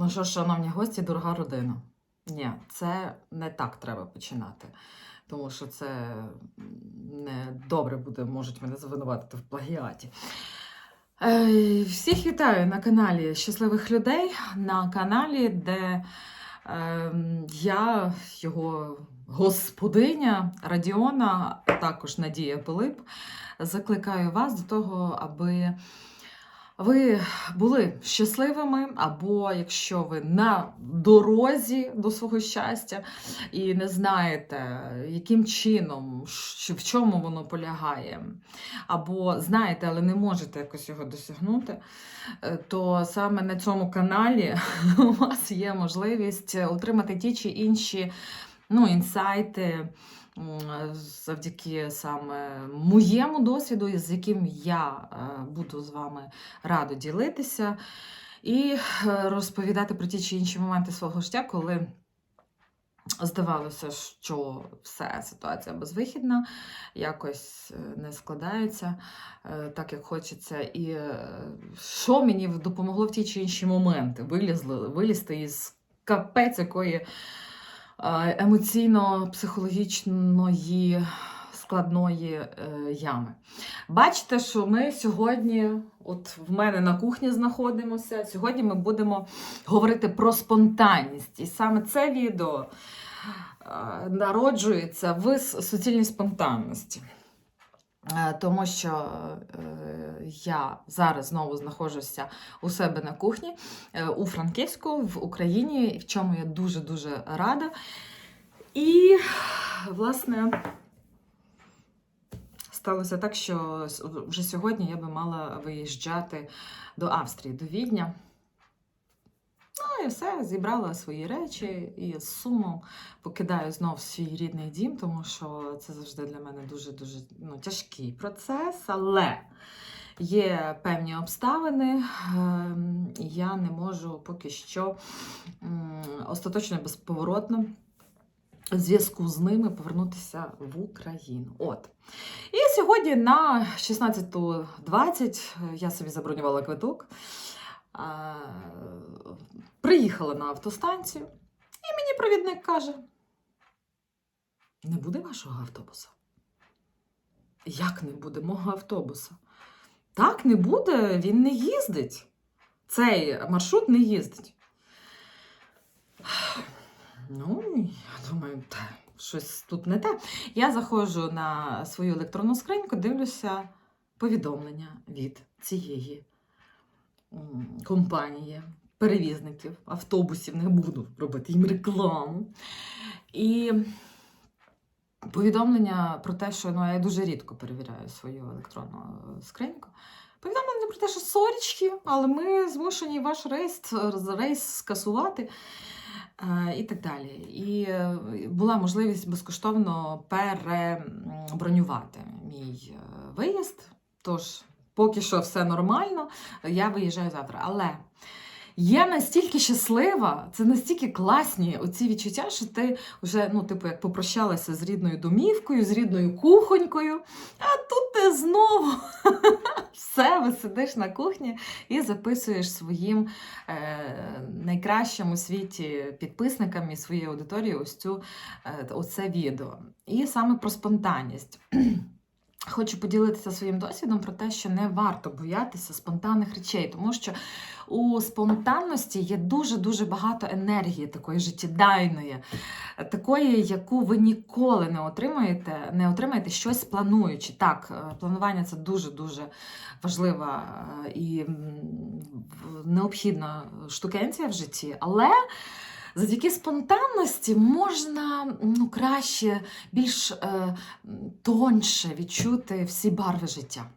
Ну що, шановні гості, дорога родина. Ні, це не так треба починати. Тому що це не добре буде, можуть мене звинуватити в плагіаті. Е, Всіх вітаю на каналі Щасливих людей, на каналі, де е, я, його господиня Радіона, також Надія Пилип, закликаю вас до того, аби ви були щасливими, або якщо ви на дорозі до свого щастя і не знаєте, яким чином, в чому воно полягає, або знаєте, але не можете якось його досягнути, е, то саме на цьому каналі у вас є можливість отримати ті чи інші ну, інсайти. Завдяки саме моєму досвіду, з яким я е, буду з вами радо ділитися і е, розповідати про ті чи інші моменти свого життя, коли здавалося, що все, ситуація безвихідна, якось е, не складається так, як хочеться. І що мені допомогло в ті чи інші моменти вилізти із капець якої емоційно-психологічної складної е, ями. Бачите, що ми сьогодні, от в мене на кухні знаходимося. Сьогодні ми будемо говорити про спонтанність. І саме це відео народжується в суцільній спонтанності. Е, Тому що е, я зараз знову знаходжуся у себе на кухні е, у Франківську в Україні, в чому я дуже-дуже рада. І, власне, сталося так, що вже сьогодні я би мала виїжджати до Австрії, до Відня. І все, зібрала свої речі і з сумом покидаю знов свій рідний дім, тому що це завжди для мене дуже-дуже ну, тяжкий процес, але є певні обставини, ем, я не можу поки що остаточно безповоротно зв'язку з ними повернутися в Україну. От. І сьогодні на 16.20 я собі забронювала квиток. Приїхала на автостанцію, і мені провідник каже: не буде вашого автобуса? Як не буде мого автобуса? Так, не буде, він не їздить. Цей маршрут не їздить. Ну, я думаю, та, щось тут не те. Я заходжу на свою електронну скриньку, дивлюся повідомлення від цієї компанії, перевізників, автобусів, не буду робити їм рекламу. І повідомлення про те, що ну, я дуже рідко перевіряю свою електронну е, скриньку. Повідомлення про те, що сорічки, але ми змушені ваш рейс, рейс скасувати. Е, І так далі. І е, була можливість безкоштовно перебронювати мій виїзд. Тож, поки що все нормально, я виїжджаю завтра. Але я настільки щаслива, це настільки класні оці відчуття, що ти вже, ну, типу, як попрощалася з рідною домівкою, з рідною кухонькою, а тут ти знову все, ви сидиш на кухні і записуєш своїм е, найкращим у світі підписникам і своїй аудиторії ось цю е, оце відео. І саме про спонтанність. Хочу поділитися своїм досвідом про те, що не варто боятися спонтанних речей, тому що у спонтанності є дуже-дуже багато енергії, такої життєдайної, такої, яку ви ніколи не отримаєте, не отримаєте щось плануючи. Так, е, планування це дуже-дуже важлива е, і необхідна штукенція в житті, але завдяки спонтанності можна ну, краще, більш е, тонше відчути всі барви життя.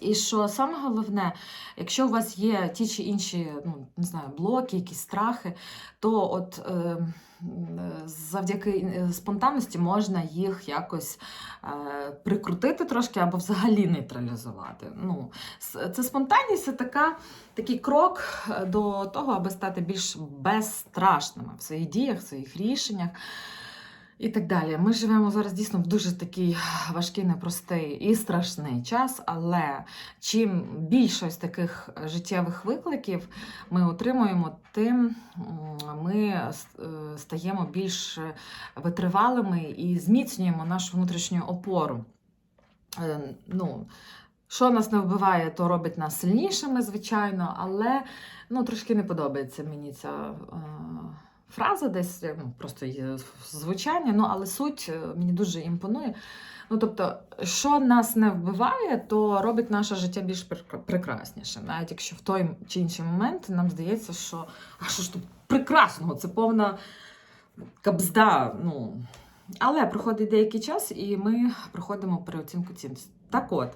І що саме головне, якщо у вас є ті чи інші, ну не знаю, блоки, якісь страхи, то от е, е, завдяки е, спонтанності можна їх якось е, прикрутити трошки або взагалі нейтралізувати. Ну, це спонтанність це така, такий крок е, до того, аби стати більш безстрашними в своїх діях, в своїх рішеннях. І так далі. Ми живемо зараз дійсно в дуже такий важкий, непростий і страшний час. Але чим більше ось таких життєвих викликів ми отримуємо, тим ми е, стаємо більш витривалими і зміцнюємо нашу внутрішню опору. Е, Ну, що нас не вбиває, то робить нас сильнішими, звичайно, але ну, трошки не подобається мені ця е, фраза, десь е, ну, просто звучання, ну, але суть е, мені дуже імпонує. Ну, тобто, що нас не вбиває, то робить наше життя більш прекра- прекраснішим. Навіть якщо в той чи інший момент нам здається, що а що ж тут прекрасного, це повна кабзда. Ну. Але проходить деякий час, і ми проходимо переоцінку цінностей. Так от,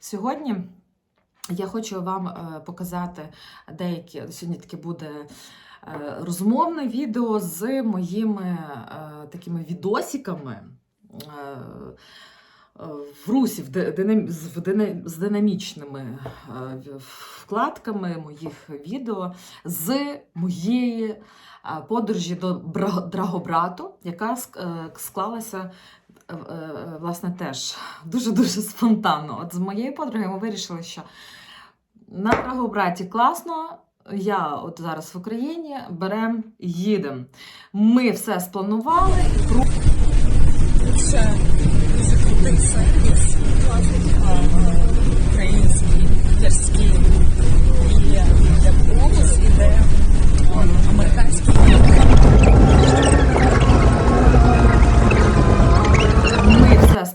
сьогодні я хочу вам е, показати деякі. Сьогодні таке буде розмовне відео з моїми е, такими відосиками. е, е, В русі з- з динамічними е, вкладками моїх відео з моєї е, подорожі до Драгобрату, яка е, склалася е, е, власне теж дуже-дуже спонтанно. От з моєї подруги ми вирішили, що на Драгобраті класно. Я от зараз в Україні берем, їдемо. Ми все спланували. Це дуже крутий сервіс, а, український, гірський. І де бонус іде де американський.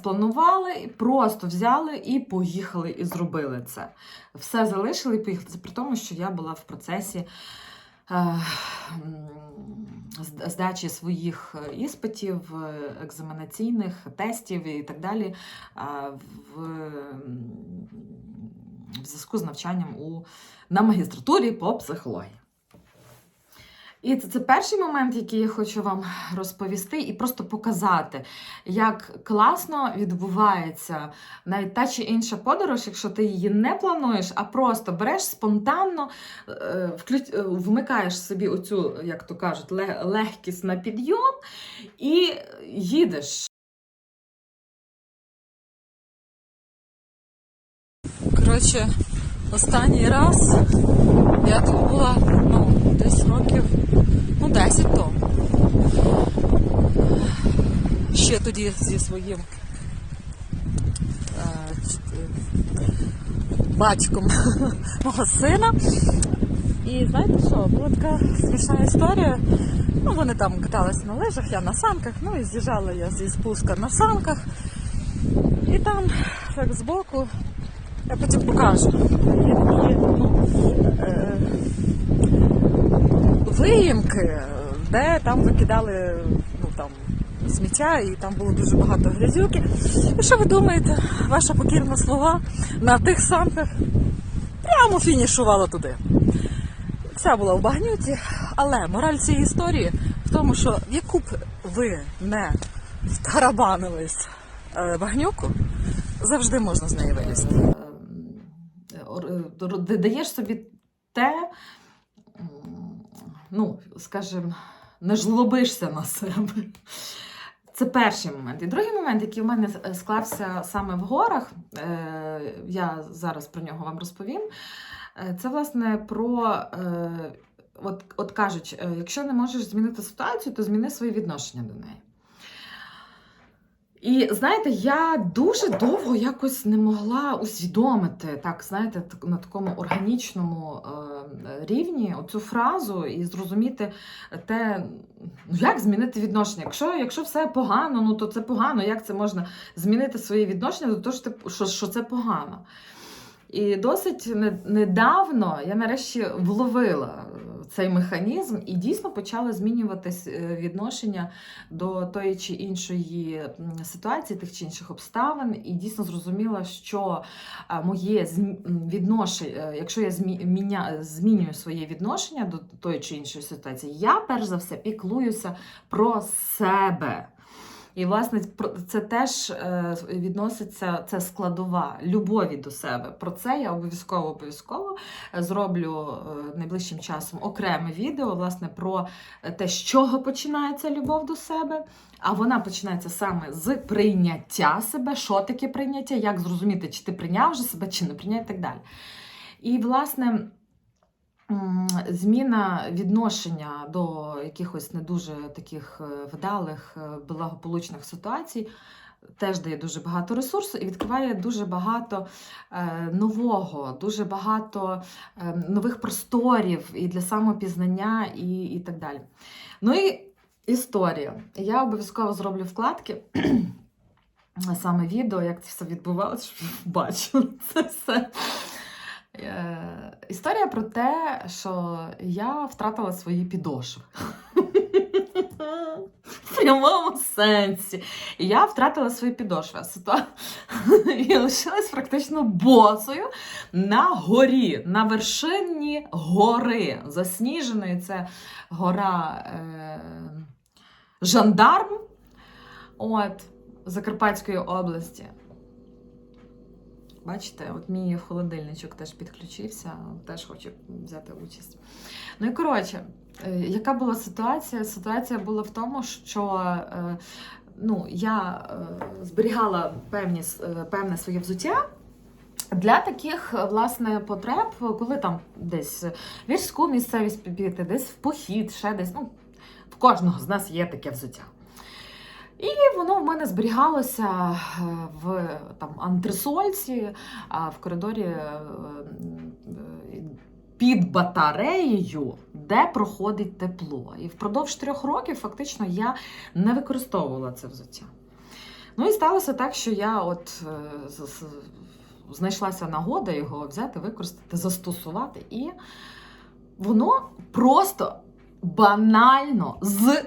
Спланували, просто взяли і поїхали і зробили це. Все залишили і поїхали. Це при тому, що я була в процесі е, здачі своїх е, іспитів, е, екзаменаційних тестів і так далі е, в, в зв'язку з навчанням у, на магістратурі по психології. І це, це перший момент, який я хочу вам розповісти, і просто показати, як класно відбувається навіть та чи інша подорож, якщо ти її не плануєш, а просто береш спонтанно, е, вклю- е, вмикаєш собі оцю, як то кажуть, ле- легкість на підйом і їдеш. Коротше, останній раз я тут була ну, десь років ну, 10 тому. Ще тоді зі своїм е, е, батьком мого сина. І знаєте що, була така смішна історія. Ну, вони там каталися на лижах, я на санках, ну і з'їжджала я зі спуска на санках. І там так збоку я потім покажу. Є такі ну, е, виїмки, де там викидали ну, там, сміття, і там було дуже багато грязюки. І що ви думаєте, ваша покірна слуга на тих санках прямо фінішувала туди. Вся була в багнюці, але мораль цієї історії в тому, що яку б ви не втарабанились е, багнюку, завжди можна з неї вилізти. Е, ти даєш собі те, ну, скажімо, не жлобишся на себе. Це перший момент. І другий момент, який в мене е, склався саме в горах, е, я зараз про нього вам розповім. е, Це власне про. От, от кажуть, якщо не можеш змінити ситуацію, то зміни своє відношення до неї. І знаєте, я дуже довго якось не могла усвідомити, так, знаєте, на такому органічному е, рівні оцю фразу і зрозуміти те, ну як змінити відношення. Якщо, якщо все погано, ну то це погано. Як це можна змінити своє відношення до того, що, що, що це погано? І досить недавно я нарешті вловила цей механізм і дійсно почала змінюватись е, відношення до тої чи іншої ситуації, тих чи інших обставин, і дійсно зрозуміла, що е, моє відношення, якщо я змі- змінюю своє відношення до тої чи іншої ситуації, я перш за все піклуюся про себе. І, власне, це теж е, відноситься це складова любові до себе. Про це я обов'язково обов'язково зроблю е, найближчим часом окреме відео, власне, про те, з чого починається любов до себе. А вона починається саме з прийняття себе, що таке прийняття, як зрозуміти, чи ти прийняв вже себе, чи не прийняв і так далі. І, власне, зміна відношення до якихось не дуже таких е, вдалих, е, благополучних ситуацій теж дає дуже багато ресурсу і відкриває дуже багато е, нового, дуже багато нових просторів і для самопізнання, і, і так далі. Ну і історія. Я обов'язково зроблю вкладки. Саме відео, як це все відбувалося, щоб бачили це все. Е, Історія про те, що я втратила свої підошви. В прямому сенсі. Я втратила свої підошви. І лишилась практично босою на горі, на вершині гори. Засніженої це гора е- Жандарм от, Закарпатської області. Бачите, от мій холодильничок теж підключився, теж хоче взяти участь. Ну і коротше, е, яка була ситуація? Ситуація була в тому, що е, ну, я е, зберігала певні, певне своє взуття. Для таких власне потреб, коли там десь в місцевість піти, десь в похід, ще десь. Ну, в кожного з нас є таке взуття. І воно в мене зберігалося е, в там, антресольці, а в коридорі е, е, під батареєю, де проходить тепло. І впродовж трьох років фактично я не використовувала це взуття. Ну і сталося так, що я от е, знайшлася нагода його взяти, використати, застосувати, і воно просто банально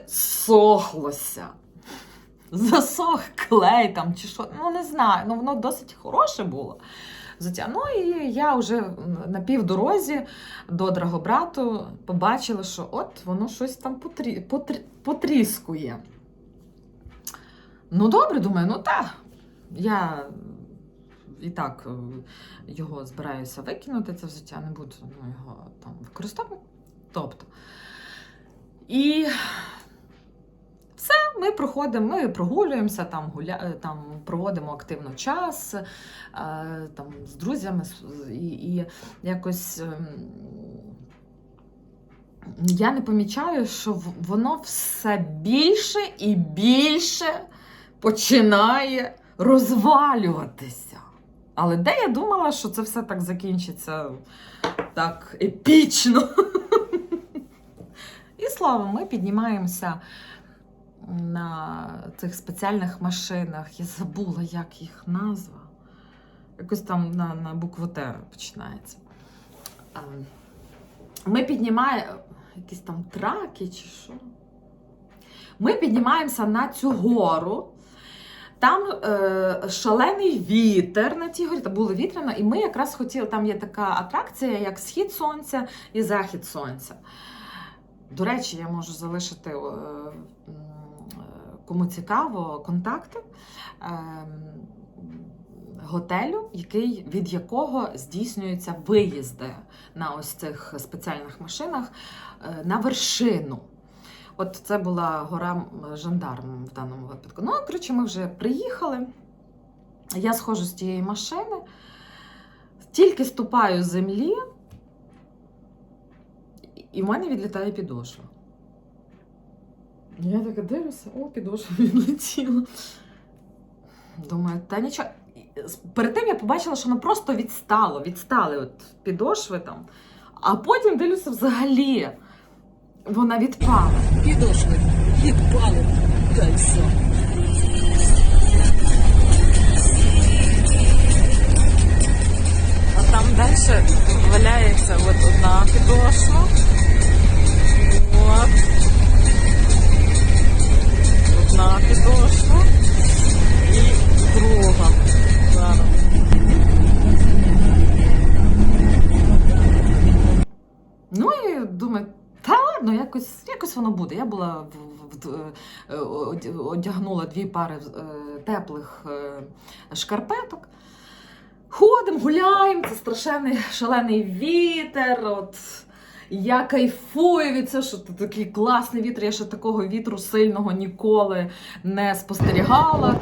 зсохлося. Засох клей там чи що, ну не знаю, ну воно досить хороше було. Взуття. Ну і я вже на півдорозі до Драгобрату побачила, що от воно щось там потрі... потрі... потріскує. Ну, добре, думаю, ну так. Я і так е, його збираюся викинути, це взуття, не буду ну, його там використовувати. Тобто. І все, ми проходимо, ми прогулюємося, там, гуля... е, там проводимо активно час е, там, з друзями і, і якось. ем, Я не помічаю, що воно все більше і більше починає розвалюватися. Але де я думала, що це все так закінчиться так епічно. І слава, ми піднімаємося на цих спеціальних машинах. Я забула, як їх назва. Якось там на, на букву Т починається. Ми піднімаємо якісь там траки чи що. Ми піднімаємося на цю гору. Там е, шалений вітер на цій горі, та було вітряно, і ми якраз хотіли, там є така атракція, як схід сонця і захід сонця. До речі, я можу залишити е, кому цікаво контакти е, готелю, який, від якого здійснюються виїзди на ось цих спеціальних машинах е, на вершину. От це була гора Жандарм в даному випадку. Ну, коротше, ми вже приїхали. Я схожу з тієї машини, тільки ступаю з землі, і в мене відлітає підошва. Я така дивлюся, о, підошва відлетіла. Думаю, та нічого. Перед тим я побачила, що воно просто відстало, відстали от підошви там. А потім дивлюся взагалі. Вона відпала. Підошви відпали. Та й все. А там далі валяється от одна підошва. От. Одна підошва. І друга. Ну і думаю, та ладно, якось, якось воно буде. Я була в, в е, одягнула дві пари е, теплих е, шкарпеток. Ходимо, гуляємо, це страшенний шалений вітер. От. Я кайфую від цього, що це такий класний вітер. Я ще такого вітру сильного ніколи не спостерігала.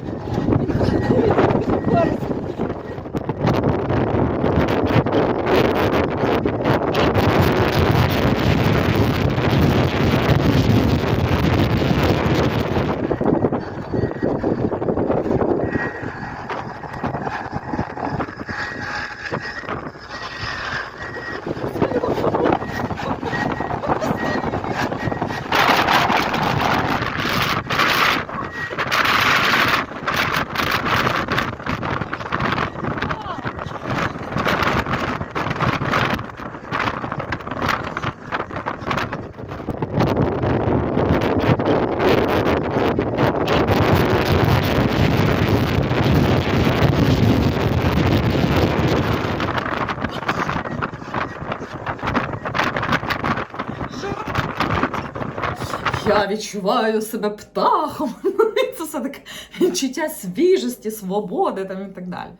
Відчуваю себе птахом. Це все таке відчуття свіжості, свободи там і так далі.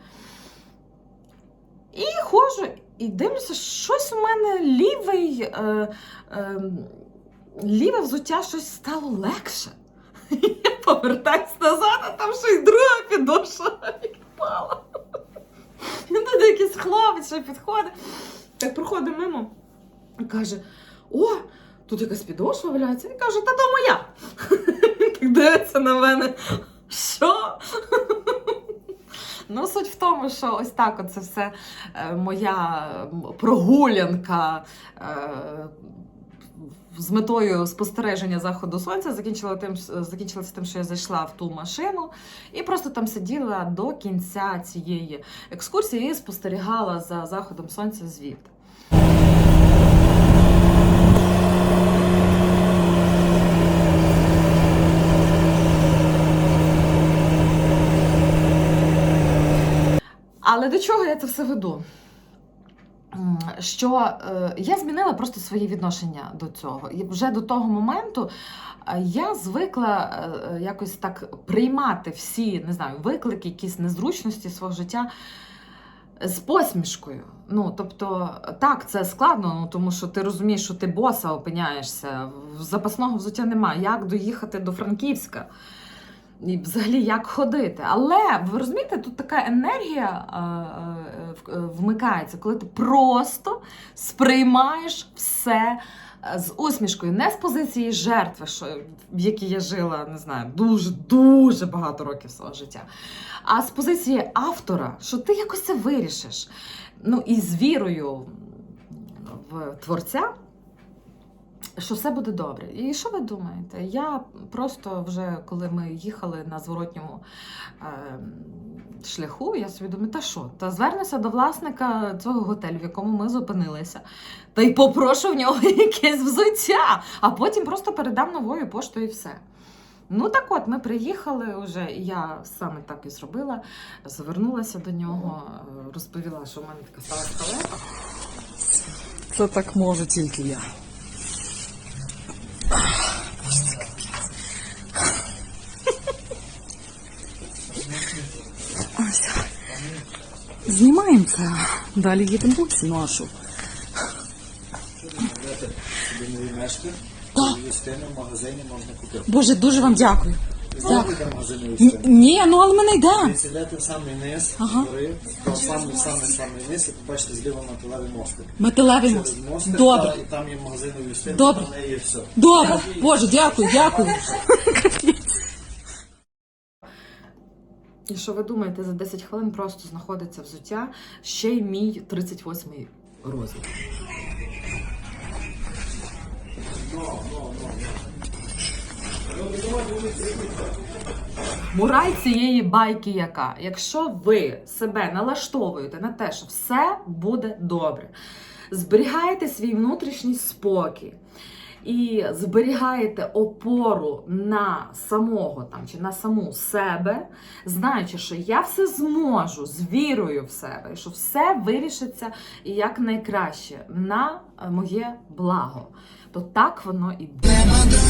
І ходжу, і дивлюся, щось у мене лівий, е, е, ліве взуття щось стало легше. Я повертаюсь назад, а там щось друга підошва відпала. Тут якийсь хлопець ще підходить, так проходить мимо і каже: О, тут якась підошва валяється. І каже, та то моя. Так дивиться на мене. Що? Ну, суть в тому, що ось так оце все е, моя прогулянка е, з метою спостереження заходу сонця закінчила тим, закінчилася тим, що я зайшла в ту машину і просто там сиділа до кінця цієї екскурсії і спостерігала за заходом сонця звідти. Але до чого я це все веду? Що е, я змінила просто своє відношення до цього. І вже до того моменту е, я звикла е, е, якось так приймати всі не знаю, виклики, якісь незручності свого життя з посмішкою. Ну, тобто, так, це складно, ну, тому що ти розумієш, що ти боса опиняєшся, запасного взуття немає. Як доїхати до Франківська? І взагалі як ходити. Але ви розумієте, тут така енергія е, е, е, вмикається, коли ти просто сприймаєш все з усмішкою, не з позиції жертви, що, в якій я жила, не знаю, дуже дуже багато років свого життя, а з позиції автора, що ти якось це вирішиш. Ну і з вірою в творця що все буде добре. І що ви думаєте? Я просто вже коли ми їхали на зворотньому е, шляху, я собі думаю, та що? Та звернуся до власника цього готелю, в якому ми зупинилися, та й попрошу в нього якесь взуття, а потім просто передам новою поштою і все. Ну так от, ми приїхали вже, і я саме так і зробила. Звернулася до нього, розповіла, що в мене така сталася халепа. Це так можу тільки я. Ось. Знімаємо це. Далі їдемо в нашу. Любимої в магазині можна купити. Боже, дуже вам дякую. Н- Ні, ну але ми не йдемо. Ви сідете в самий низ, Ага. гори, то самий самий самий низ, і побачите зліва металевий мостик. Металевий Через мост. мостик, Добре. та, і там є магазин Юстини, Добре. там є все. Добре. Боже, дякую, дякую. І що ви думаєте, за 10 хвилин просто знаходиться взуття, ще й мій 38-й розмір. Мораль цієї байки яка? Якщо ви себе налаштовуєте на те, що все буде добре, зберігаєте свій внутрішній спокій і зберігаєте опору на самого там чи на саму себе, знаючи, що я все зможу з вірою в себе, що все вирішиться як найкраще на моє благо. то так воно і буде.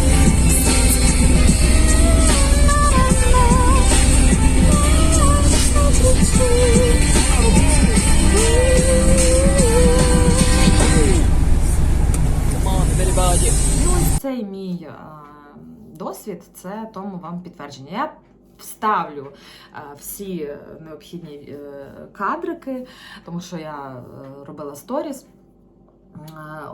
досвід, це тому вам підтвердження. Я вставлю е, всі необхідні е, кадрики, тому що я е, робила сторіс.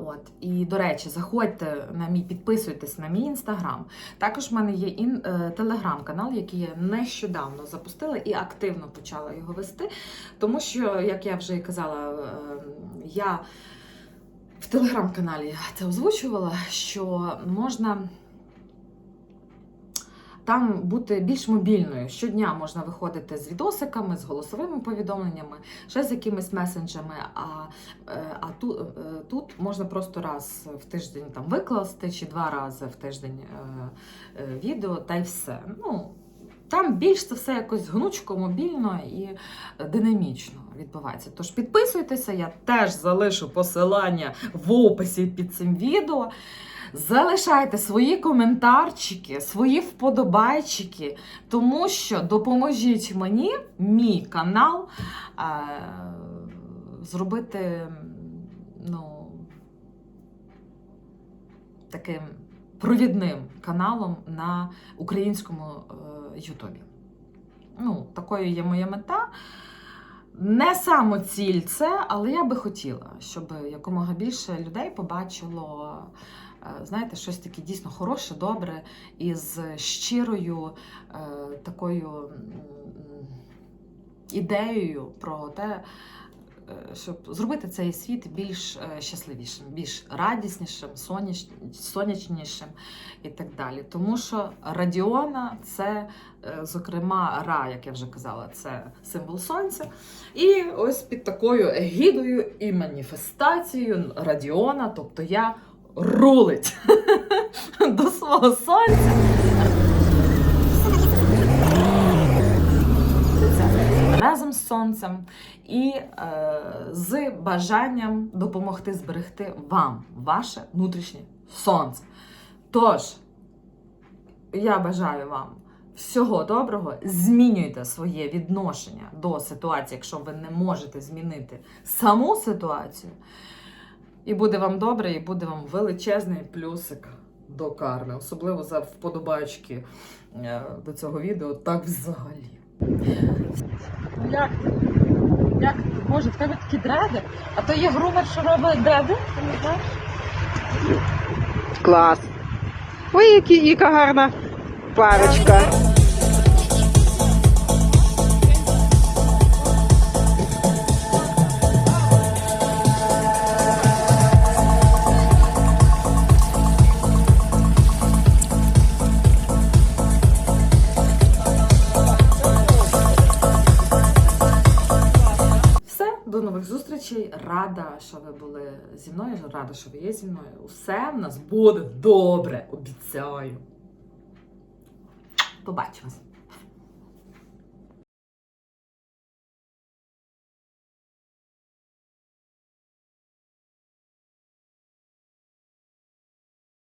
От і до речі, заходьте на мій, підписуйтесь на мій інстаграм. Також в мене є ін, телеграм-канал, який я нещодавно запустила і активно почала його вести. Тому що, як я вже і казала, я в телеграм-каналі це озвучувала, що можна там бути більш мобільною. Щодня можна виходити з відосиками, з голосовими повідомленнями, ще з якимись месенджами. А, е, а тут, тут можна просто раз в тиждень там викласти чи два рази в тиждень е, е, відео, та й все. Ну, там більш це все якось гнучко, мобільно і динамічно відбувається. Тож підписуйтеся, я теж залишу посилання в описі під цим відео. Залишайте свої коментарчики, свої вподобайчики, тому що допоможіть мені, мій канал, е- зробити ну, таким провідним каналом на українському е, Ютубі. Ну, такою є моя мета. Не самоціль це, але я би хотіла, щоб якомога більше людей побачило, знаєте, щось таке дійсно хороше, добре і з щирою е, такою ідеєю про те, е, щоб зробити цей світ більш е, щасливішим, більш радіснішим, соняч... сонячнішим і так далі. Тому що Радіона це, е, зокрема, Ра, як я вже казала, це символ сонця. І ось під такою егідою і маніфестацією Радіона, тобто я рулить до свого сонця. Разом з сонцем і е, з бажанням допомогти зберегти вам ваше внутрішнє сонце. Тож, я бажаю вам всього доброго, змінюйте своє відношення до ситуації, якщо ви не можете змінити саму ситуацію. І буде вам добре, і буде вам величезний плюсик до карми, особливо за вподобачки е, до цього відео, так взагалі. Як ти? Як ти? Боже, в тебе такі дреди? А то є грумер, що робить дреди? Ти не знаєш? Клас. Ой, які, яка гарна парочка. Рада, що ви були зі мною. Рада, що ви є зі мною. Усе в нас буде добре, обіцяю. Побачимось.